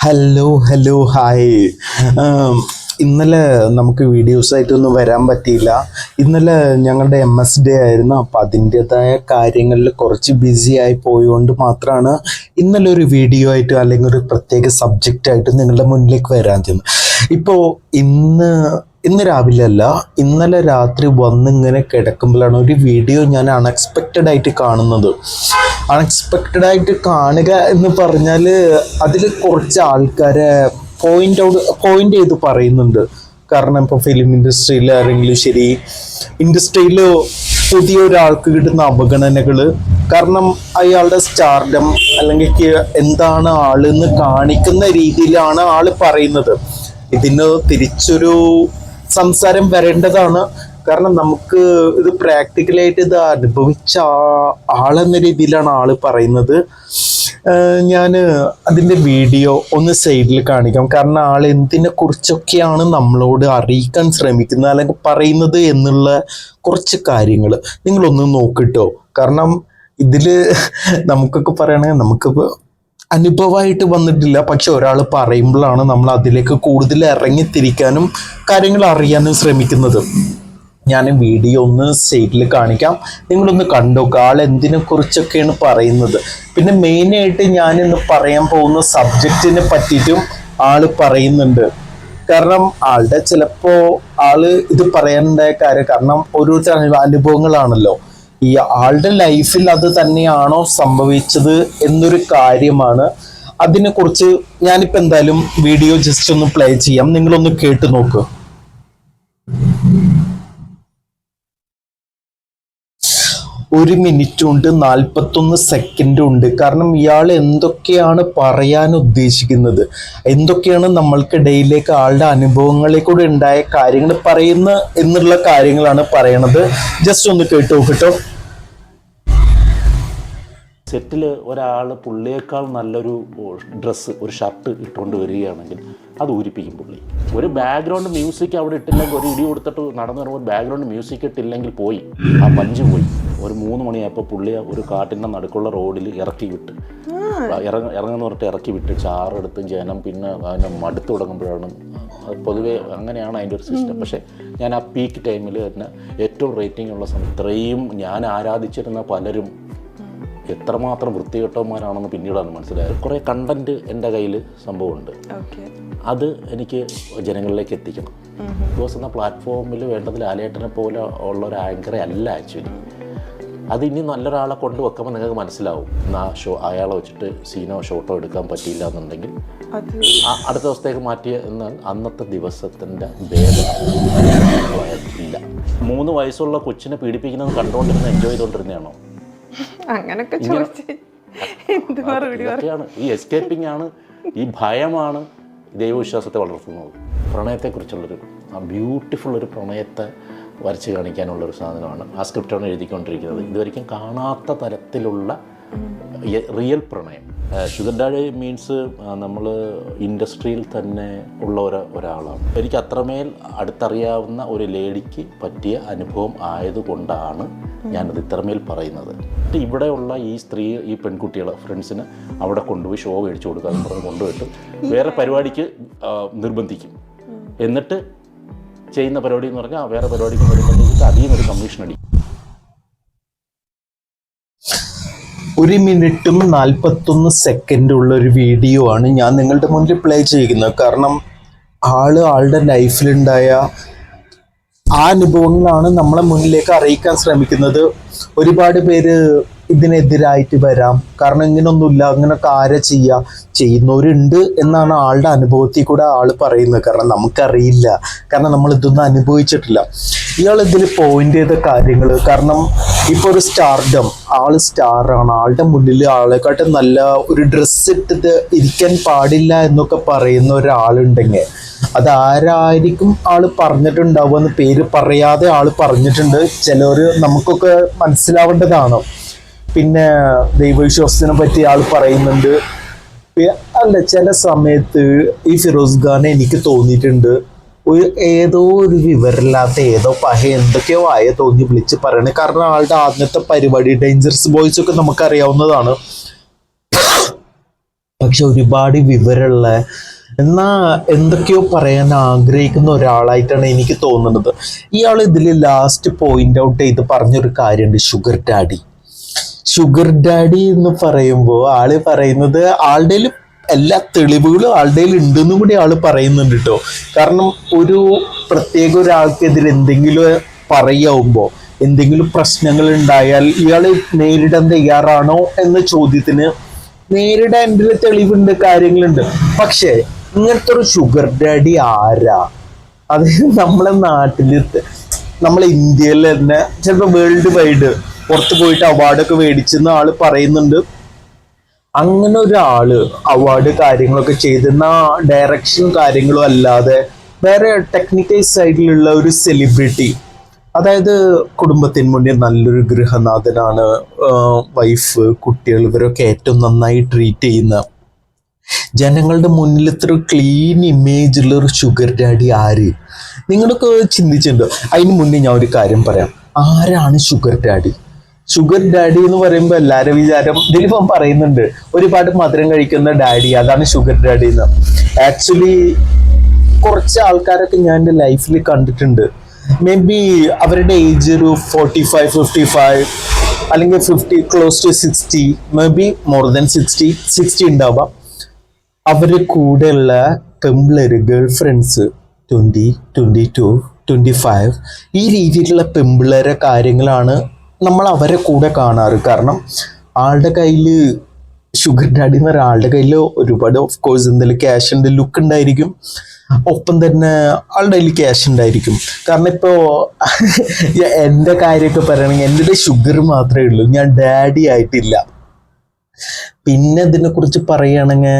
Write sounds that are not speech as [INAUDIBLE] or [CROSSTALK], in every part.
Hello hello hi ഇന്നലെ നമുക്ക് videos ആയിട്ടൊന്നും വരാൻ പറ്റിയില്ല. ഇന്നലെ ഞങ്ങളുടെ എം എസ് ഡേ ആയിരുന്നു. അപ്പം അതിന്റെതായ കാര്യങ്ങളിൽ കുറച്ച് ബിസി ആയി പോയതുകൊണ്ട് മാത്രമാണ് ഇന്നലെ ഒരു വീഡിയോ ആയിട്ട് അല്ലെങ്കിൽ ഒരു പ്രത്യേക സബ്ജക്റ്റായിട്ട് നിങ്ങളുടെ മുന്നിലേക്ക് വരാൻ ചെന്നു ഇപ്പോൾ ഇന്ന് ഇന്ന് രാവിലെ അല്ല ഇന്നലെ രാത്രി വന്നിങ്ങനെ കിടക്കുമ്പോഴാണ് ഒരു വീഡിയോ ഞാൻ അൺഎക്സ്പെക്റ്റഡ് ആയിട്ട് കാണുന്നത്. അൺഎക്സ്പെക്റ്റഡ് ആയിട്ട് കാണുക എന്ന് പറഞ്ഞാൽ അതിൽ കുറച്ച് ആൾക്കാരെ പോയിന്റ് ഔട്ട് പോയിന്റ് ചെയ്ത് പറയുന്നുണ്ട്. കാരണം ഇപ്പോൾ ഫിലിം ഇൻഡസ്ട്രിയിൽ ആരെങ്കിലും ശരി ഇൻഡസ്ട്രിയിൽ പുതിയ ഒരാൾക്ക് കിട്ടുന്ന അവഗണനകൾ കാരണം അയാളുടെ സ്റ്റാർഡം അല്ലെങ്കിൽ എന്താണ് ആളെന്ന് കാണിക്കുന്ന രീതിയിലാണ് ആൾ പറയുന്നത്. ഇതിന് തിരിച്ചൊരു സംസാരം വരേണ്ടതാണ്. കാരണം നമുക്ക് ഇത് പ്രാക്ടിക്കലായിട്ട് ഇത് അനുഭവിച്ച ആളെന്ന രീതിയിലാണ് ആൾ പറയുന്നത്. ഞാൻ അതിന്റെ വീഡിയോ ഒന്ന് സൈഡിൽ കാണിക്കാം. കാരണം ആൾ എന്തിനെ കുറിച്ചൊക്കെയാണ് നമ്മളോട് അറിയിക്കാൻ ശ്രമിക്കുന്നത് അല്ലെങ്കിൽ പറയുന്നത് എന്നുള്ള കുറച്ച് കാര്യങ്ങൾ നിങ്ങളൊന്ന് നോക്കിട്ടോ കാരണം ഇതിൽ [LAUGHS] നമുക്കൊക്കെ പറയണേ നമുക്കിപ്പോൾ അനുഭവമായിട്ട് വന്നിട്ടില്ല. പക്ഷെ ഒരാൾ പറയുമ്പോഴാണ് നമ്മൾ അതിലേക്ക് കൂടുതൽ ഇറങ്ങിത്തിരിക്കാനും കാര്യങ്ങൾ അറിയാനും ശ്രമിക്കുന്നത്. ഞാൻ വീഡിയോ ഒന്ന് സൈറ്റിൽ കാണിക്കാം. നിങ്ങളൊന്ന് കണ്ടോക്ക. ആൾ എന്തിനെ കുറിച്ചൊക്കെയാണ് പറയുന്നത്. പിന്നെ മെയിനായിട്ട് ഞാൻ ഇന്ന് പറയാൻ പോകുന്ന സബ്ജക്റ്റിനെ പറ്റിയിട്ടും ആൾ പറയുന്നുണ്ട്. കാരണം ആളുടെ ചിലപ്പോൾ ആൾ ഇത് പറയേണ്ട കാര്യം കാരണം ഓരോരുത്തർ അനു- അനുഭവങ്ങളാണല്ലോ. ഈ ആളുടെ ലൈഫിൽ അത് തന്നെയാണോ സംഭവിച്ചത് എന്നൊരു കാര്യമാണ്. അതിനെക്കുറിച്ച് ഞാനിപ്പോൾ എന്തായാലും വീഡിയോ ജസ്റ്റ് ഒന്ന് പ്ലേ ചെയ്യാം. നിങ്ങളൊന്ന് കേട്ടു നോക്കുക ഒരു മിനിറ്റ് ഉണ്ട് നാൽപ്പത്തൊന്ന് സെക്കൻഡ് ഉണ്ട്. കാരണം ഇയാൾ എന്തൊക്കെയാണ് പറയാൻ ഉദ്ദേശിക്കുന്നത്? എന്തൊക്കെയാണ് നമ്മൾക്കിടയിലേക്ക് ആളുടെ അനുഭവങ്ങളെ കൂടെ ഉണ്ടായ കാര്യങ്ങൾ പറയുന്ന എന്നുള്ള കാര്യങ്ങളാണ് പറയണത്. ജസ്റ്റ് ഒന്ന് കേട്ടു കേട്ടോ സെറ്റിൽ ഒരാൾ പുള്ളിയേക്കാൾ നല്ലൊരു ഡ്രസ്സ് ഒരു ഷർട്ട് ഇട്ടുകൊണ്ട് വരികയാണെങ്കിൽ അത് ഊരിപ്പിക്കും പുള്ളി. ഒരു ബാക്ക്ഗ്രൗണ്ട് മ്യൂസിക് അവിടെ ഇട്ടില്ലെങ്കിൽ ഒരു ഇടി കൊടുത്തിട്ട് നടന്നു വരുമ്പോൾ ബാക്ക്ഗ്രൗണ്ട് മ്യൂസിക് ഇട്ടില്ലെങ്കിൽ പോയി. ആ പഞ്ച് പോയി. ഒരു മൂന്ന് മണിയായപ്പോൾ പുള്ളിയെ ഒരു കാട്ടിന്റെ നടുക്കുള്ള റോഡിൽ ഇറക്കി വിട്ട്. ഇറങ്ങ ഇറങ്ങുന്ന പറഞ്ഞിട്ട് ഇറക്കി വിട്ട് ചാറെടുത്ത് ജനം പിന്നെ അതിനെ മടുത്ത് തുടങ്ങുമ്പോഴാണ്. പൊതുവേ അങ്ങനെയാണ് അതിന്റെ ഒരു സിസ്റ്റം പക്ഷേ ഞാൻ ആ പീക്ക് ടൈമിൽ തന്നെ ഏറ്റവും റേറ്റിംഗ് ഉള്ള ഇത്രയും ഞാൻ ആരാധിച്ചിരുന്ന പലരും എത്രമാത്രം വൃത്തികെട്ടവന്മാരാണെന്ന് പിന്നീടാണ് മനസ്സിലായത്. കുറേ കണ്ടന്റ് എന്റെ കയ്യിൽ സംഭവമുണ്ട്. അത് എനിക്ക് ജനങ്ങളിലേക്ക് എത്തിക്കണം. ബിക്കോസ് എന്ന പ്ലാറ്റ്ഫോമിൽ വേണ്ടതിൽ ആലേട്ടനെ പോലെ ഉള്ള ഒരു ആങ്കറെ അല്ല ആക്ച്വലി അത് ഇനി നല്ലൊരാളെ കൊണ്ട് വെക്കുമ്പോൾ നിങ്ങൾക്ക് മനസ്സിലാവും. ആ ഷോ അയാളെ വെച്ചിട്ട് സീനോ ഷോട്ടോ എടുക്കാൻ പറ്റിയില്ല എന്നുണ്ടെങ്കിൽ അടുത്ത ദിവസത്തേക്ക് മാറ്റിയ എന്നാൽ അന്നത്തെ ദിവസത്തിന്റെ ഭേദം ഇല്ല മൂന്ന് വയസ്സുള്ള കൊച്ചിനെ പീഡിപ്പിക്കുന്നത് കണ്ടുകൊണ്ടിരുന്ന എൻജോയ് ചെയ്തുകൊണ്ടിരുന്നതാണോ? അങ്ങനൊക്കെ ഇതൊക്കെയാണ്. ഈ എസ്കേപ്പിംഗ് ആണ് ഈ ഭയമാണ് ദൈവവിശ്വാസത്തെ വളർത്തുന്നത്. പ്രണയത്തെക്കുറിച്ചുള്ളൊരു ആ ബ്യൂട്ടിഫുൾ ഒരു പ്രണയത്തെ വരച്ച് കാണിക്കാനുള്ളൊരു സാധനമാണ്. ആ സ്ക്രിപ്റ്റാണ് എഴുതിക്കൊണ്ടിരിക്കുന്നത്. ഇതുവരെയും കാണാത്ത തരത്തിലുള്ള റിയൽ പ്രണയം. ഷുഗർ മീൻസ് നമ്മൾ ഇൻഡസ്ട്രിയിൽ തന്നെ ഉള്ള ഒരു ഒരാളാണ്. എനിക്ക് അത്രമേൽ അടുത്തറിയാവുന്ന ഒരു ലേഡിക്ക് പറ്റിയ അനുഭവം ആയതുകൊണ്ടാണ് ഞാനത് ഇത്രമേൽ പറയുന്നത്. ഇവിടെയുള്ള ഈ സ്ത്രീ ഈ പെൺകുട്ടികളെ ഫ്രണ്ട്സിന് അവിടെ കൊണ്ടുപോയി ഷോ മേടിച്ചു കൊടുക്കുക എന്ന് പറഞ്ഞ് കൊണ്ടുപോയിട്ട് വേറെ പരിപാടിക്ക് നിർബന്ധിക്കും. എന്നിട്ട് ചെയ്യുന്ന പരിപാടി എന്ന് പറഞ്ഞാൽ വേറെ പരിപാടിക്ക് വരുമ്പോഴത്തേക്ക് അധികം ഒരു കമ്മീഷൻ അടി. ഒരു മിനിറ്റും നാൽപ്പത്തൊന്ന് സെക്കൻഡ് ഉള്ള ഒരു വീഡിയോ ആണ് ഞാൻ നിങ്ങളുടെ മുന്നിൽ പ്ലേ ചെയ്യുന്നത്. കാരണം ആൾ ആളുടെ ലൈഫിലുണ്ടായ ആ അനുഭവങ്ങളാണ് നമ്മളെ മുന്നിലേക്ക് അറിയിക്കാൻ ശ്രമിക്കുന്നത്. ഒരുപാട് പേര് ഇതിനെതിരായിട്ട് വരാം. കാരണം ഇങ്ങനൊന്നുമില്ല. അങ്ങനൊക്കെ ആരെ ചെയ്യുക ചെയ്യുന്നവരുണ്ട് എന്നാണ് ആളുടെ അനുഭവത്തിൽ കൂടെ ആൾ പറയുന്നത്. കാരണം നമുക്കറിയില്ല. കാരണം നമ്മൾ ഇതൊന്നും അനുഭവിച്ചിട്ടില്ല. ഇയാൾ ഇതിൽ പോയിന്റ് ചെയ്ത കാര്യങ്ങൾ കാരണം ഇപ്പൊ ഒരു സ്റ്റാർഡം ആൾ സ്റ്റാറാണ് ആളുടെ മുന്നിൽ ആളെക്കാട്ടും നല്ല ഒരു ഡ്രസ്സ് ഇട്ടിട്ട് ഇരിക്കാൻ പാടില്ല എന്നൊക്കെ പറയുന്ന ഒരാളുണ്ടെങ്കിൽ അത് ആരായിരിക്കും ആൾ പറഞ്ഞിട്ടുണ്ടാവുക എന്ന് പേര് പറയാതെ ആൾ പറഞ്ഞിട്ടുണ്ട്. ചിലർ നമുക്കൊക്കെ മനസ്സിലാവേണ്ടതാണ്. പിന്നെ ദൈവവിശ്വാസത്തിനെ പറ്റി ആൾ പറയുന്നുണ്ട്. അല്ല ചില സമയത്ത് ഈ ഫിറോസ് ഖാനെ എനിക്ക് തോന്നിയിട്ടുണ്ട്. ഒരു ഏതോ ഒരു വിവരമില്ലാത്ത ഏതോ പഹ എന്തൊക്കെയോ ആയ തോന്നി വിളിച്ച് പറയണേ. കാരണം ആളുടെ ആദ്യത്തെ പരിപാടി ഡേഞ്ചറസ് ബോയ്സ് ഒക്കെ നമുക്കറിയാവുന്നതാണ്. പക്ഷെ ഒരുപാട് വിവരമുള്ള എന്നാ എന്തൊക്കെയോ പറയാൻ ആഗ്രഹിക്കുന്ന ഒരാളായിട്ടാണ് എനിക്ക് തോന്നുന്നത്. ഇയാൾ ഇതിൽ ലാസ്റ്റ് പോയിന്റ് ഔട്ട് ചെയ്ത് പറഞ്ഞൊരു കാര്യമുണ്ട് ഷുഗർ ഡാഡി ഷുഗർ ഡാഡി എന്ന് പറയുമ്പോൾ ആൾ പറയുന്നത് ആളുടെ എല്ലാ തെളിവുകളും ആളുടെ ഉണ്ടെന്നും കൂടി ആൾ പറയുന്നുണ്ട് കേട്ടോ കാരണം ഒരു പ്രത്യേക ഒരാൾക്കെതിരെ എന്തെങ്കിലും പറയാവുമ്പോൾ എന്തെങ്കിലും പ്രശ്നങ്ങൾ ഉണ്ടായാൽ ഇയാൾ നേരിടാൻ തയ്യാറാണോ എന്ന ചോദ്യത്തിന് നേരിടാൻ എന്റെ തെളിവുണ്ട് കാര്യങ്ങളുണ്ട്. പക്ഷേ ഇങ്ങനത്തെ ഒരു ഷുഗർ ഡാഡി ആരാ? അത് നമ്മളെ നാട്ടിൽ നമ്മളെ ഇന്ത്യയിൽ തന്നെ ചിലപ്പോൾ വേൾഡ് വൈഡ് പുറത്ത് പോയിട്ട് അവാർഡൊക്കെ മേടിച്ചെന്ന് ആൾ പറയുന്നുണ്ട്. അങ്ങനെ ഒരാൾ അവാർഡ് കാര്യങ്ങളൊക്കെ ചെയ്തിരുന്ന ഡയറക്ഷൻ കാര്യങ്ങളും അല്ലാതെ വേറെ ടെക്നിക്കൽ സൈഡിലുള്ള ഒരു സെലിബ്രിറ്റി അതായത് കുടുംബത്തിന് മുന്നിൽ നല്ലൊരു ഗൃഹനാഥനാണ് വൈഫ് കുട്ടികൾ ഇവരൊക്കെ ഏറ്റവും നന്നായി ട്രീറ്റ് ചെയ്യുന്ന. ജനങ്ങളുടെ മുന്നിൽ ഇത്ര ക്ലീൻ ഇമേജ് ഉള്ള ഒരു ഷുഗർ ഡാഡി ആര്? നിങ്ങളൊക്കെ ചിന്തിച്ചിട്ടുണ്ടോ? അതിന് മുന്നേ ഞാൻ ഒരു കാര്യം പറയാം. ആരാണ് ഷുഗർ ഡാഡി ഷുഗർ ഡാഡി എന്ന് പറയുമ്പോൾ എല്ലാവരും വിചാരം ദിലീപം പറയുന്നുണ്ട് ഒരുപാട് മധുരം കഴിക്കുന്ന ഡാഡി അതാണ് ഷുഗർ ഡാഡി എന്ന്. ആക്ച്വലി കുറച്ച് ആൾക്കാരൊക്കെ ഞാൻ എന്റെ ലൈഫിൽ കണ്ടിട്ടുണ്ട്. മേ ബി അവരുടെ ഏജ് ഒരു ഫോർട്ടി ഫൈവ് ഫിഫ്റ്റി ഫൈവ് അല്ലെങ്കിൽ fifty close to sixty maybe more than sixty sixty ഉണ്ടാവാം. അവരുടെ കൂടെയുള്ള പെമ്പിളര് girl friends twenty twenty two twenty five ഈ രീതിയിലുള്ള പെമ്പിളരെ കാര്യങ്ങളാണ് നമ്മൾ അവരെ കൂടെ കാണാറ്. കാരണം ആളുടെ കയ്യിൽ ഷുഗർ ഡാഡി എന്ന് പറയുന്ന ആളുടെ കയ്യിൽ ഒരുപാട് ഓഫ് കോഴ്സ് എന്തെങ്കിലും ഉണ്ട് ലുക്ക് ഉണ്ടായിരിക്കും. ഒപ്പം തന്നെ ആളുടെ കയ്യിൽ ക്യാഷ് ഉണ്ടായിരിക്കും. കാരണം ഇപ്പോൾ [LAUGHS] എന്റെ കാര്യമൊക്കെ പറയുകയാണെങ്കിൽ എന്റെ ഷുഗർ മാത്രമേ ഉള്ളൂ. ഞാൻ ഡാഡി ആയിട്ടില്ല. പിന്നെ ഇതിനെക്കുറിച്ച് പറയുകയാണെങ്കിൽ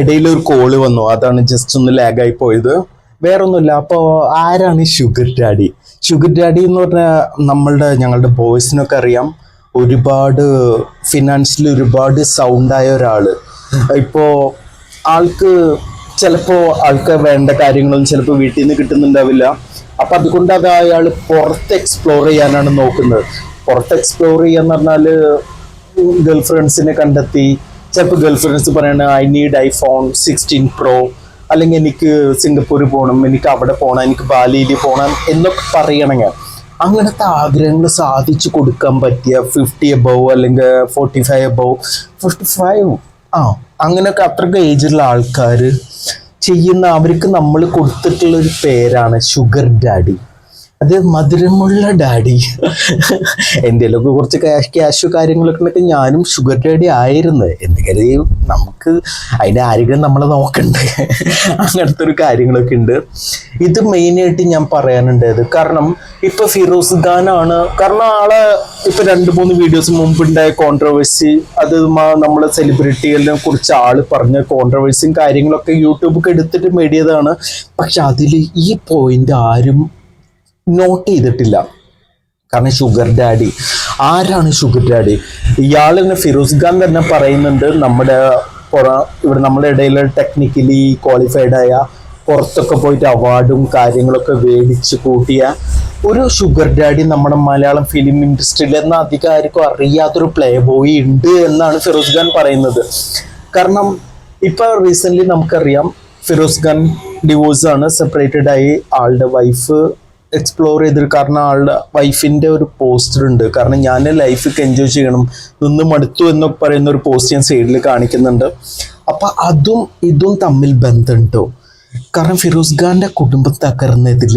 ഇടയിൽ ഒരു കോൾ വന്നു. അതാണ് ജസ്റ്റ് ഒന്ന് ലാഗായി പോയത്. വേറൊന്നുമില്ല. അപ്പോൾ ആരാണ് ഷുഗർ ഡാഡി ഷുഗർ ഡാഡി എന്ന് പറഞ്ഞാൽ നമ്മളുടെ ഞങ്ങളുടെ ബോയ്സിനൊക്കെ അറിയാം. ഒരുപാട് ഫിനാൻഷ്യലി ഒരുപാട് സൗണ്ടായ ഒരാൾ ഇപ്പോൾ ആൾക്ക് ചിലപ്പോൾ ആൾക്ക് വേണ്ട കാര്യങ്ങളൊന്നും ചിലപ്പോൾ വീട്ടിൽ നിന്ന് കിട്ടുന്നുണ്ടാവില്ല. അപ്പം അതുകൊണ്ട് അത് അയാൾ പുറത്ത് എക്സ്പ്ലോർ ചെയ്യാനാണ് നോക്കുന്നത്. പുറത്ത് എക്സ്പ്ലോർ ചെയ്യാന്ന് പറഞ്ഞാൽ ഗേൾ ഫ്രണ്ട്സിനെ കണ്ടെത്തി. ചിലപ്പോൾ ഗേൾ ഫ്രണ്ട്സ് പറയണ I need iPhone sixteen pro അല്ലെങ്കിൽ എനിക്ക് സിംഗപ്പൂർ പോകണം എനിക്ക് അവിടെ പോകണം എനിക്ക് ബാലിയിൽ പോകണം എന്നൊക്കെ പറയണമെങ്കിൽ അങ്ങനത്തെ ആഗ്രഹങ്ങൾ സാധിച്ചു കൊടുക്കാൻ പറ്റിയ ഫിഫ്റ്റി എബവ് അല്ലെങ്കിൽ forty five above fifty five ആ അങ്ങനെയൊക്കെ അത്രയ്ക്ക് ഏജുള്ള ആൾക്കാർ ചെയ്യുന്ന അവർക്ക് നമ്മൾ കൊടുത്തിട്ടുള്ള ഒരു പേരാണ് ഷുഗർ ഡാഡി അത് മധുരമുള്ള ഡാഡി. എന്റെ ഒക്കെ കുറച്ച് ക്യാഷ് ക്യാഷ് കാര്യങ്ങളൊക്കെ ഉണ്ടെങ്കിൽ ഞാനും ഷുഗർ ഡാഡി ആയിരുന്നു. എന്തെങ്കിലും നമുക്ക് അതിന്റെ ആരെങ്കിലും നമ്മളെ നോക്കണ്ടേ. അങ്ങനത്തെ ഒരു കാര്യങ്ങളൊക്കെ ഉണ്ട്. ഇത് മെയിനായിട്ട് ഞാൻ പറയാനുണ്ടായത് കാരണം ഇപ്പൊ ഫിറോസ് ഖാനാണ് കാരണം ആളെ ഇപ്പൊ രണ്ട് മൂന്ന് വീഡിയോസ് മുമ്പുണ്ടായ കോൺട്രവേഴ്സി അത് നമ്മളെ സെലിബ്രിറ്റികളെ കുറിച്ച് ആൾ പറഞ്ഞ കോൺട്രവേഴ്സിയും കാര്യങ്ങളൊക്കെ യൂട്യൂബൊക്കെ എടുത്തിട്ട് മേടിയതാണ്. പക്ഷെ അതിൽ ഈ പോയിന്റ് ആരും നോട്ട് ചെയ്തിട്ടില്ല. കാരണം ഷുഗർ ഡാഡി ആരാണ് ഷുഗർ ഡാഡി ഇയാൾ തന്നെ ഫിറോസ് ഖാൻ തന്നെ പറയുന്നുണ്ട് നമ്മുടെ ഇവിടെ നമ്മുടെ ഇടയിൽ ടെക്നിക്കലി ക്വാളിഫൈഡ് ആയ പുറത്തൊക്കെ പോയിട്ട് അവാർഡും കാര്യങ്ങളൊക്കെ മേടിച്ച് കൂട്ടിയ ഒരു ഷുഗർ ഡാഡി നമ്മുടെ മലയാളം ഫിലിം ഇൻഡസ്ട്രിയിൽ എന്ന അധികം ആർക്കും അറിയാത്തൊരു പ്ലേ ബോയ് ഉണ്ട് എന്നാണ് ഫിറോസ് ഖാൻ പറയുന്നത്. കാരണം ഇപ്പൊ റീസെന്റ് നമുക്കറിയാം ഫിറോസ് ഖാൻ ഡിവോഴ്സ് ആണ് സെപ്പറേറ്റഡ് ആയി ആളുടെ വൈഫ് എക്സ്പ്ലോർ ചെയ്തിട്ട് കാരണം ആളുടെ വൈഫിന്റെ ഒരു പോസ്റ്റർ ഉണ്ട്. കാരണം ഞാൻ ലൈഫൊക്കെ എൻജോയ് ചെയ്യണം. നിന്ന് മടുത്തു എന്നൊക്കെ പറയുന്ന ഒരു പോസ്റ്റ് ഞാൻ സൈഡിൽ കാണിക്കുന്നുണ്ട്. അപ്പം അതും ഇതും തമ്മിൽ ബന്ധമുണ്ടോ കാരണം ഫിറോസ് ഖാന്റെ കുടുംബം തകർന്നതിൽ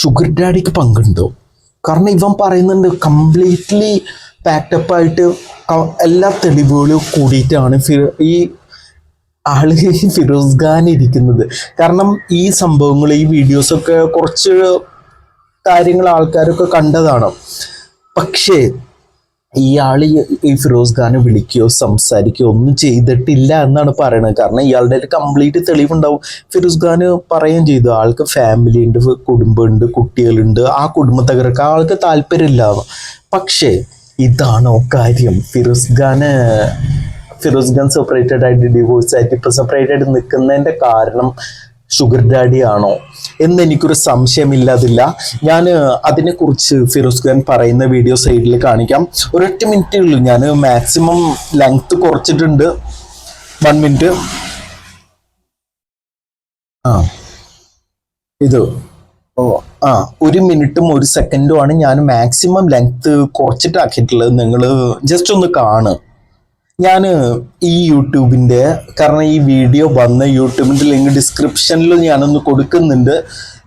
ഷുഗർ ഡാഡിക്ക് പങ്കുണ്ടോ? കാരണം ഇവൻ പറയുന്നുണ്ട് കംപ്ലീറ്റ്ലി പാക്കപ്പ് ആയിട്ട് എല്ലാ തെളിവുകളും കൂടിയിട്ടാണ് ഈ ആൾ ഫിറോസ് ഖാൻ ഇരിക്കുന്നത്. കാരണം ഈ സംഭവങ്ങൾ ഈ വീഡിയോസൊക്കെ കുറച്ച് കാര്യങ്ങൾ ആൾക്കാരൊക്കെ കണ്ടതാണ്. പക്ഷേ ഇയാൾ ഈ- ഫിറോസ് ഖാനെ വിളിക്കുകയോ സംസാരിക്കുകയോ ഒന്നും ചെയ്തിട്ടില്ല എന്നാണ് പറയുന്നത് കാരണം ഇയാളുടെ ഒരു കംപ്ലീറ്റ് തെളിവുണ്ടാവും. ഫിറോസ് ഖാന് പറയുകയും ചെയ്തു. ആൾക്ക് ഫാമിലി ഉണ്ട് കുടുംബമുണ്ട് കുട്ടികളുണ്ട്. ആ കുടുംബം ആൾക്ക് താല്പര്യമില്ല. പക്ഷേ ഇതാണോ കാര്യം? ഫിറോസ് ഖാന് ഫിറോസ് ഖാൻ സെപ്പറേറ്റഡ് ആയിട്ട് ഡിവോഴ്സ് ആയിട്ട് ഇപ്പൊ സെപ്പറേറ്റ് ആയിട്ട് നിൽക്കുന്നതിന്റെ കാരണം ഷുഗർ ഡാഡി ആണോ എന്ന് എനിക്കൊരു സംശയമില്ലാതില്ല. ഞാൻ അതിനെക്കുറിച്ച് ഫിറോസ് ഖാൻ പറയുന്ന വീഡിയോ സൈഡിൽ കാണിക്കാം. ഒരൊറ്റ മിനിറ്റേ ഉള്ളൂ. ഞാൻ മാക്സിമം ലെങ്ത് കുറച്ചിട്ടുണ്ട്. വൺ മിനിറ്റ് ആ. ഇത്. ഓ ആ. ഒരു മിനിറ്റും ഒരു സെക്കൻഡും ആണ് ഞാൻ മാക്സിമം ലെങ്ത് കുറച്ചിട്ടാക്കിയിട്ടുള്ളത്. നിങ്ങൾ ജസ്റ്റ് ഒന്ന് കാണ് ഞാൻ ഈ യൂട്യൂബിന്റെ കാരണം ഈ വീഡിയോ വന്ന യൂട്യൂബിന്റെ ലിങ്ക് ഡിസ്ക്രിപ്ഷനിൽ ഞാനൊന്ന് കൊടുക്കുന്നുണ്ട്.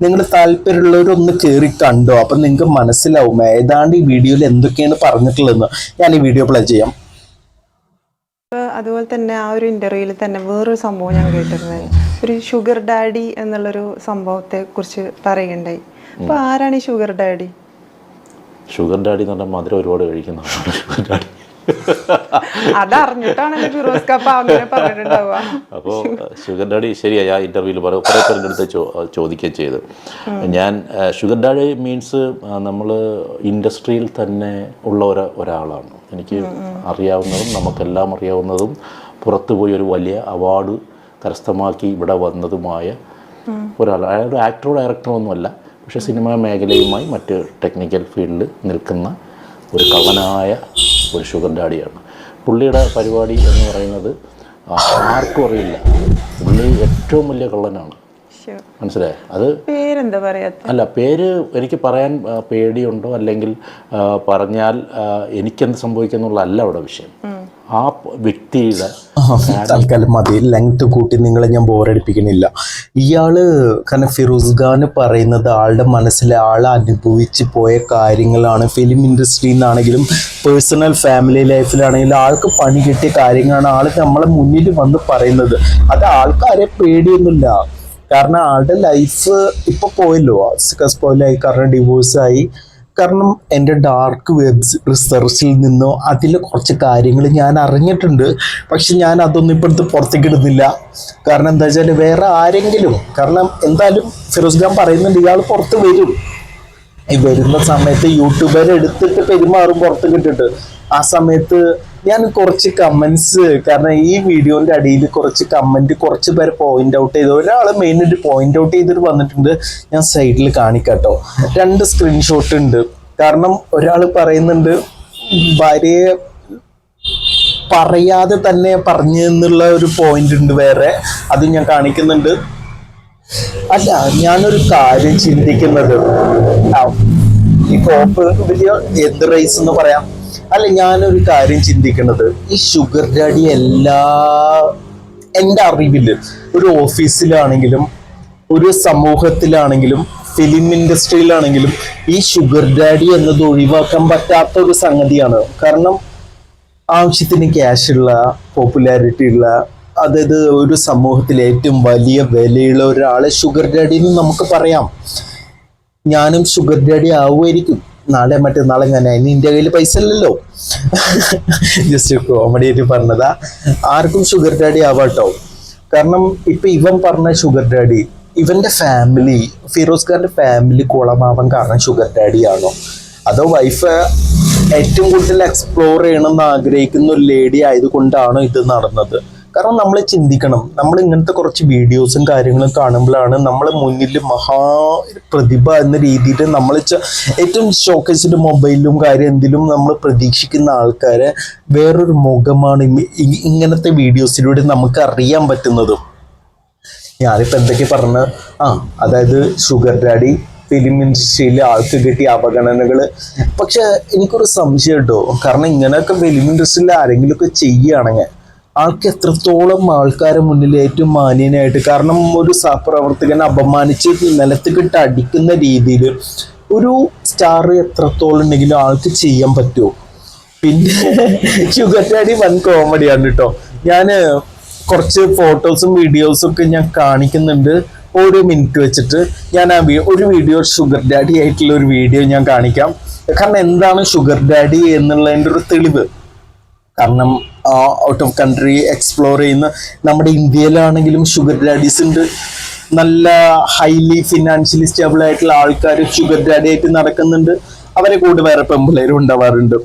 നിങ്ങൾ താല്പര്യമുള്ളവരൊന്ന് കയറി കണ്ടോ? അപ്പം നിങ്ങൾക്ക് മനസ്സിലാവും ഏതാണ്ട് ഈ വീഡിയോയിൽ എന്തൊക്കെയാണ് പറഞ്ഞിട്ടുള്ളതെന്ന്. ഞാൻ ഈ വീഡിയോ പ്ലേ ചെയ്യാം. അതുപോലെ തന്നെ ആ ഒരു ഇന്റർവ്യൂയിൽ തന്നെ വേറൊരു സംഭവം ഞാൻ കേട്ടിരുന്നത്. ഒരു ഷുഗർ ഡാഡി എന്നുള്ളൊരു സംഭവത്തെ കുറിച്ച് പറയുകയുണ്ടായി. അപ്പൊ ആരാണ് ഈ ഷുഗർ ഡാഡി ഷുഗർ ഡാഡി എന്ന് പറഞ്ഞാൽ മധുരം ഒരുപാട് കഴിക്കുന്നതാണ്. ഷുഗർ ഡാഡി അതറിഞ്ഞിട്ടാണല്ലോ ഫിറോസ് കപ്പ അപ്പോൾ ഷുഗർ ഡാഡി ശരിയായി ആ ഇന്റർവ്യൂവിൽ പറയും കുറേ പേരുടെ അടുത്ത് ചോദിക്കുകയും ചെയ്ത്. ഞാൻ ഷുഗർ ഡാഡി മീൻസ് നമ്മൾ ഇൻഡസ്ട്രിയിൽ തന്നെ ഉള്ള ഒരു ഒരാളാണ്. എനിക്ക് അറിയാവുന്നതും നമുക്കെല്ലാം അറിയാവുന്നതും പുറത്തു പോയി ഒരു വലിയ അവാർഡ് കരസ്ഥമാക്കി ഇവിടെ വന്നതുമായ ഒരാൾ അയാൾ ആക്ടറോ ഡയറക്ടറോ ഒന്നുമല്ല പക്ഷേ സിനിമാ മേഖലയുമായി മറ്റ് ടെക്നിക്കൽ ഫീൽഡിൽ നിൽക്കുന്ന ഒരു കവനായ ഒരു ഷുഗർ ഡാഡിയാണ്. പുള്ളിയുടെ പരിപാടി എന്ന് പറയുന്നത് ആർക്കും അറിയില്ല. പുള്ളി ഏറ്റവും വലിയ കള്ളനാണ്. മനസ്സിലായി? അത് പേരെന്താ പറയാ അല്ല പേര് എനിക്ക് പറയാൻ പേടിയുണ്ടോ? അല്ലെങ്കിൽ പറഞ്ഞാൽ എനിക്കെന്ത് സംഭവിക്കുന്നുള്ളതല്ല അവിടെ വിഷയം. ആ വ്യക്തിയുടെ തൽക്കാലം മതി. ലെങ്ത് കൂട്ടി നിങ്ങളെ ഞാൻ ബോറടിപ്പിക്കണില്ല ഇയാൾ കാരണം ഫിറോസ് ഖാൻ പറയുന്നത് ആളുടെ മനസ്സിലെ ആൾ അനുഭവിച്ച് പോയ കാര്യങ്ങളാണ്. ഫിലിം ഇൻഡസ്ട്രിയിൽ നിന്നാണെങ്കിലും പേഴ്സണൽ ഫാമിലി ലൈഫിലാണെങ്കിലും ആൾക്ക് പണി കിട്ടിയ കാര്യങ്ങളാണ് ആൾ നമ്മളെ മുന്നിൽ വന്ന് പറയുന്നത്. അത് ആൾക്കാരെ പേടിയൊന്നുമില്ല. കാരണം ആളുടെ ലൈഫ് ഇപ്പൊ പോയല്ലോ. സ്പോയിലായി കാരണം ഡിവോഴ്സ് ആയി. കാരണം എന്റെ ഡാർക്ക് വെബ് റിസർച്ചിൽ നിന്നോ അതിൽ കുറച്ച് കാര്യങ്ങൾ ഞാൻ അറിഞ്ഞിട്ടുണ്ട്. പക്ഷെ ഞാൻ അതൊന്നും ഇപ്പോഴത്തെ പുറത്തേക്ക് ഇടുന്നില്ല. കാരണം എന്താ വെച്ചാൽ വേറെ ആരെങ്കിലും കാരണം എന്തായാലും ഫിറോസ് ഖാൻ പറയുന്നുണ്ട് ഇയാൾ പുറത്ത് വരും. ഈ വരുന്ന സമയത്ത് യൂട്യൂബർ എടുത്തിട്ട് പെരുമാറും പുറത്ത് കിട്ടിട്ട്. ആ സമയത്ത് ഞാൻ കുറച്ച് കമന്റ്സ് കാരണം ഈ വീഡിയോന്റെ അടിയിൽ കുറച്ച് കമന്റ് കുറച്ച് പേര് പോയിന്റ് ഔട്ട് ചെയ്തു. ഒരാൾ മെയിനായിട്ട് പോയിന്റ് ഔട്ട് ചെയ്തിട്ട് വന്നിട്ടുണ്ട്. ഞാൻ സൈഡിൽ കാണിക്കാട്ടോ. രണ്ട് സ്ക്രീൻഷോട്ട് ഉണ്ട്. കാരണം ഒരാൾ പറയുന്നുണ്ട് ഭാര്യയെ പറയാതെ തന്നെ പറഞ്ഞു എന്നുള്ള ഒരു പോയിന്റ് ഉണ്ട് വേറെ. അത് ഞാൻ കാണിക്കുന്നുണ്ട്. അല്ല ഞാനൊരു കാര്യം ചിന്തിക്കുന്നത്. ഈ കോപ്പ് വലിയ എന്ത് റൈസ് എന്ന് പറയാം. അല്ല ഞാനൊരു കാര്യം ചിന്തിക്കുന്നത് ഈ ഷുഗർ ഡാഡി എല്ലാ എന്റെ അറിവിൽ ഒരു ഓഫീസിലാണെങ്കിലും ഒരു സമൂഹത്തിലാണെങ്കിലും ഫിലിം ഇൻഡസ്ട്രിയിലാണെങ്കിലും ഈ ഷുഗർ ഡാഡി എന്നത് ഒഴിവാക്കാൻ പറ്റാത്ത ഒരു സംഗതിയാണ്. കാരണം ആവശ്യത്തിന് ക്യാഷുള്ള പോപ്പുലാരിറ്റി ഉള്ള അതായത് ഒരു സമൂഹത്തിൽ ഏറ്റവും വലിയ വിലയുള്ള ഒരാളെ ഷുഗർ ഡാഡി എന്ന് നമുക്ക് പറയാം. ഞാനും ഷുഗർ ഡാഡി ആവുമായിരിക്കും. നാളെ മറ്റന്നാളെ ഞാൻ ഇനി എന്റെ കയ്യിൽ പൈസ ഇല്ലല്ലോ. ജസ്റ്റ് കോമഡി ആയിട്ട് പറഞ്ഞതാ. ആർക്കും ഷുഗർ ഡാഡി ആവാട്ടോ. കാരണം ഇപ്പൊ ഇവൻ പറഞ്ഞ ഷുഗർ ഡാഡി ഇവന്റെ ഫാമിലി ഫിറോസ് ഖാന്റെ ഫാമിലി കുളമാവാൻ കാരണം ഷുഗർ ഡാഡിയാണോ അതോ വൈഫ് ഏറ്റവും കൂടുതൽ എക്സ്പ്ലോർ ചെയ്യണമെന്ന് ആഗ്രഹിക്കുന്ന ഒരു ലേഡി ആയതുകൊണ്ടാണോ ഇത് നടന്നത്? കാരണം നമ്മൾ ചിന്തിക്കണം. നമ്മൾ ഇങ്ങനത്തെ കുറച്ച് വീഡിയോസും കാര്യങ്ങളും കാണുമ്പോഴാണ് നമ്മൾ മുന്നിൽ മഹാ പ്രതിഭ എന്ന രീതിയിൽ നമ്മൾ ഏറ്റവും ഷോക്കേസിന്റെ മൊബൈലും കാര്യം എന്തിലും നമ്മൾ പ്രതീക്ഷിക്കുന്ന ആൾക്കാരെ വേറൊരു മുഖമാണ് ഇങ്ങനത്തെ വീഡിയോസിലൂടെ നമുക്ക് അറിയാൻ പറ്റുന്നത്. ഞാനിപ്പോ എന്തൊക്കെ പറഞ്ഞ? ആ അതായത് ഷുഗർ ഡാഡി ഫിലിം ഇൻഡസ്ട്രിയിൽ ആൾക്ക് കിട്ടിയ അവഗണനകൾ പക്ഷെ എനിക്കൊരു സംശയം കേട്ടോ കാരണം ഇങ്ങനെയൊക്കെ ഫിലിം ഇൻഡസ്ട്രിയിൽ ആരെങ്കിലുമൊക്കെ ചെയ്യുകയാണെങ്കിൽ ആൾക്ക് എത്രത്തോളം ആൾക്കാരെ മുന്നിൽ ഏറ്റവും മാന്യനായിട്ട് കാരണം ഒരു സഹപ്രവർത്തകനെ അപമാനിച്ച് നിലത്തിക്കിട്ട് അടിക്കുന്ന രീതിയിൽ ഒരു സ്റ്റാർ എത്രത്തോളം ഉണ്ടെങ്കിലും ആൾക്ക് ചെയ്യാൻ പറ്റുമോ? പിന്നെ [LAUGHS] ഷുഗർ ഡാഡി വൻ കോമഡിയാണ് കേട്ടോ. ഞാൻ കുറച്ച് ഫോട്ടോസും വീഡിയോസും ഒക്കെ ഞാൻ കാണിക്കുന്നുണ്ട്. ഓരോ മിനിറ്റ് വെച്ചിട്ട് ഞാൻ ആ ഒരു വീഡിയോ ഷുഗർ ഡാഡി ആയിട്ടുള്ള ഒരു വീഡിയോ ഞാൻ കാണിക്കാം. കാരണം എന്താണ് ഷുഗർ ഡാഡി എന്നുള്ളതിന്റെ ഒരു തെളിവ്. കാരണം ഔട്ട് ഓഫ് കൺട്രി എക്സ്പ്ലോർ ചെയ്യുന്ന നമ്മുടെ ഇന്ത്യയിലാണെങ്കിലും ഷുഗർ ഡാഡീസ് ഉണ്ട്. നല്ല ഹൈലി ഫിനാൻഷ്യലി സ്റ്റേബിൾ ആയിട്ടുള്ള ആൾക്കാർ ഷുഗർ ഡാഡി ആയിട്ട് നടക്കുന്നുണ്ട്. അവരെ കൂടെ വേറെ പെമ്പിള്ളേരും ഉണ്ടാവാറുണ്ട്.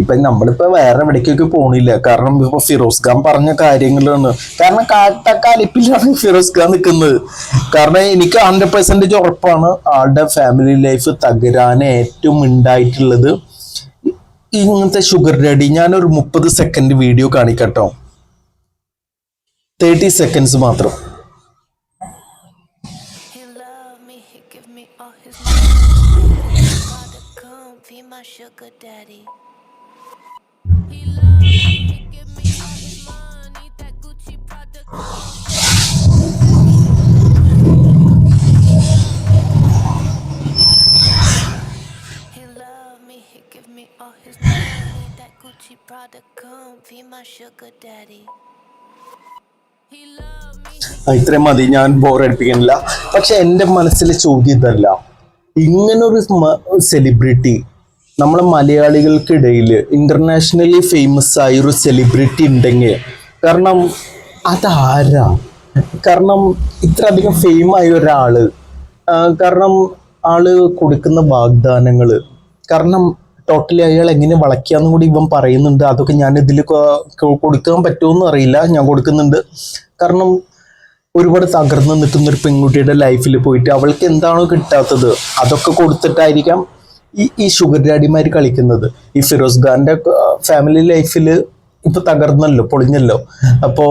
ഇപ്പൊ നമ്മളിപ്പോ വേറെ എവിടേക്കൊക്കെ പോണില്ല. കാരണം ഇപ്പൊ ഫിറോസ് ഖാൻ പറഞ്ഞ കാര്യങ്ങളാണ്. കാരണം കാട്ടക്കാലിപ്പിലാണ് ഫിറോസ് ഖാൻ നിൽക്കുന്നത്. കാരണം എനിക്ക് ഹൺഡ്രഡ് പെർസെന്റേജ് ഉറപ്പാണ് ആളുടെ ഫാമിലി ലൈഫ് തകരാൻ ഏറ്റവും ഉണ്ടായിട്ടുള്ളത്. ഇങ്ങനത്തെ ഷുഗർ ഡാഡി ഞാനൊരു മുപ്പത് സെക്കൻഡ് വീഡിയോ കാണിക്കട്ടോ. തേർട്ടി സെക്കൻഡ്സ് മാത്രം. Love Gucci to come be my sugar daddy. ഇത്രയും മതി ഞാൻ ബോറടിപ്പിക്കുന്നില്ല പക്ഷെ എന്റെ മനസ്സിലെ ചോദ്യം ഇതല്ല. ഇങ്ങനൊരു സെലിബ്രിറ്റി നമ്മളെ മലയാളികൾക്കിടയിൽ ഇന്റർനാഷണലി ഫേമസ് ആയ ഒരു സെലിബ്രിറ്റി ഉണ്ടെങ്കിൽ കാരണം അതാരാ? കാരണം ഇത്ര അധികം ഫെയിം ആയ ഒരാൾ ആ, കാരണം ആൾ കൊടുക്കുന്ന വാഗ്ദാനങ്ങൾ കാരണം ടോട്ടലി അയാൾ എങ്ങനെ വളയ്ക്കാന്നും കൂടി ഇവൻ പറയുന്നുണ്ട്. അതൊക്കെ ഞാൻ ഇതിൽ കൊടുക്കാൻ പറ്റുമെന്ന് അറിയില്ല. ഞാൻ കൊടുക്കുന്നുണ്ട്. കാരണം ഒരുപാട് തകർന്ന് നിൽക്കുന്ന ഒരു പെൺകുട്ടിയുടെ ലൈഫിൽ പോയിട്ട് അവൾക്ക് എന്താണോ കിട്ടാത്തത് അതൊക്കെ കൊടുത്തിട്ടായിരിക്കാം ഈ ഈ ഷുഗർ ഡാഡിമാർ കളിക്കുന്നത്. ഈ ഫിറോസ് ഖാന്റെ ഫാമിലി ലൈഫിൽ ഇപ്പൊ തകർന്നല്ലോ പൊളിഞ്ഞല്ലോ. അപ്പോ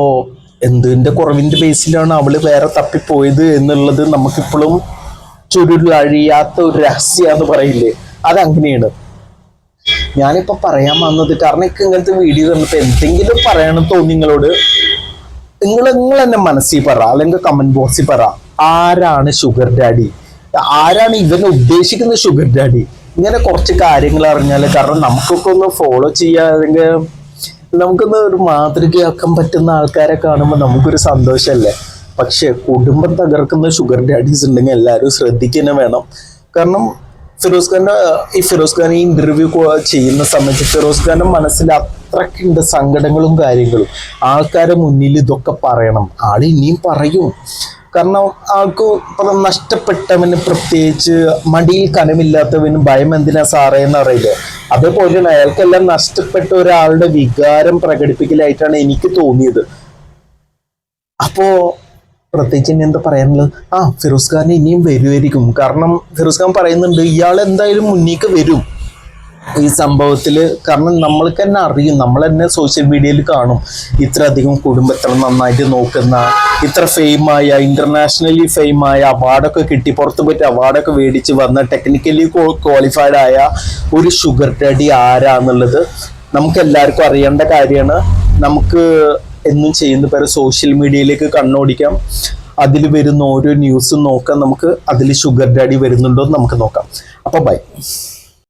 എന്തിന്റെ കുറവിന്റെ ബേസിലാണ് അവൾ വേറെ തപ്പിപ്പോയത് എന്നുള്ളത് നമുക്കിപ്പോഴും ചുരുളഴിയാത്ത ഒരു രഹസ്യാന്ന് പറയില്ലേ? അതങ്ങനെയാണ്. ഞാനിപ്പോ പറയാൻ വന്നത് കാരണം എനിക്ക് ഇങ്ങനത്തെ വീഡിയോ കണ്ടപ്പോ എന്തെങ്കിലും പറയണം തോന്നി നിങ്ങളോട്. നിങ്ങൾ നിങ്ങൾ എന്നെ മനസ്സിൽ പറ അല്ലെങ്കിൽ കമന്റ് ബോക്സിൽ പറ. ആരാണ് ഷുഗർ ഡാഡി ആരാണ് ഇവനെ ഉദ്ദേശിക്കുന്ന ഷുഗർ ഡാഡി ഇങ്ങനെ കുറച്ച് കാര്യങ്ങൾ അറിഞ്ഞാൽ കാരണം നമുക്കൊക്കെ ഒന്ന് ഫോളോ ചെയ്യാ അല്ലെങ്കിൽ നമുക്കൊന്ന് ഒരു മാതൃകയാക്കാൻ പറ്റുന്ന ആൾക്കാരെ കാണുമ്പോൾ നമുക്കൊരു സന്തോഷമല്ലേ പക്ഷെ കുടുംബം തകർക്കുന്ന ഷുഗർ ഡാഡീസ് ഉണ്ടെങ്കിൽ എല്ലാവരും ശ്രദ്ധിക്കുന്ന വേണം. കാരണം ഫിറോസ് ഖാൻ ഈ ഫിറോസ് ഖാൻ ഈ ഇന്റർവ്യൂ ചെയ്യുന്ന സമയത്ത് ഫിറോസ് ഖാന്റെ മനസ്സിൽ അത്രക്കുണ്ട് സങ്കടങ്ങളും കാര്യങ്ങളും. ആൾക്കാരെ മുന്നിൽ ഇതൊക്കെ പറയണം. ആൾ ഇനിയും പറയും. കാരണം ആൾക്ക് നഷ്ടപ്പെട്ടവന് പ്രത്യേകിച്ച് മടിയിൽ കനമില്ലാത്തവന് ഭയം എന്തിനാ സാറേ എന്ന് അറിയില്ലേ? അതേപോലെയാണ് അയാൾക്കെല്ലാം നഷ്ടപ്പെട്ട ഒരാളുടെ വികാരം പ്രകടിപ്പിക്കലായിട്ടാണ് എനിക്ക് തോന്നിയത്. അപ്പോ പ്രത്യേകിച്ച് ഇനി എന്താ പറയാനുള്ളത്? ആ ഫിറോസ് ഖാൻ ഇനിയും വരുമായിരിക്കും കാരണം ഫിറോസ് ഖാൻ പറയുന്നുണ്ട് ഇയാൾ എന്തായാലും മുന്നേക്ക് വരും. ഈ സംഭവത്തിൽ കാരണം നമ്മൾക്ക് തന്നെ അറിയും നമ്മൾ തന്നെ സോഷ്യൽ മീഡിയയിൽ കാണും. ഇത്ര അധികം കുടുംബം എത്ര നന്നായിട്ട് നോക്കുന്ന ഇത്ര ഫെയിമായ ഇന്റർനാഷണലി ഫെയിമായ അവാർഡൊക്കെ കിട്ടി പുറത്ത് പോയിട്ട് അവാർഡൊക്കെ മേടിച്ച് വന്ന ടെക്നിക്കലി ക്വാളിഫൈഡ് ആയ ഒരു ഷുഗർ ഡാഡി ആരാന്നുള്ളത് നമുക്ക് എല്ലാവർക്കും അറിയേണ്ട കാര്യമാണ്. നമുക്ക് എന്നും ചെയ്യുന്ന പേരെ സോഷ്യൽ മീഡിയയിലേക്ക് കണ്ണോടിക്കാം. അതിൽ വരുന്ന ഓരോ ന്യൂസും നോക്കാം. നമുക്ക് അതിൽ ഷുഗർ ഡാഡി വരുന്നുണ്ടോ എന്ന് നമുക്ക് നോക്കാം. അപ്പോൾ ബൈ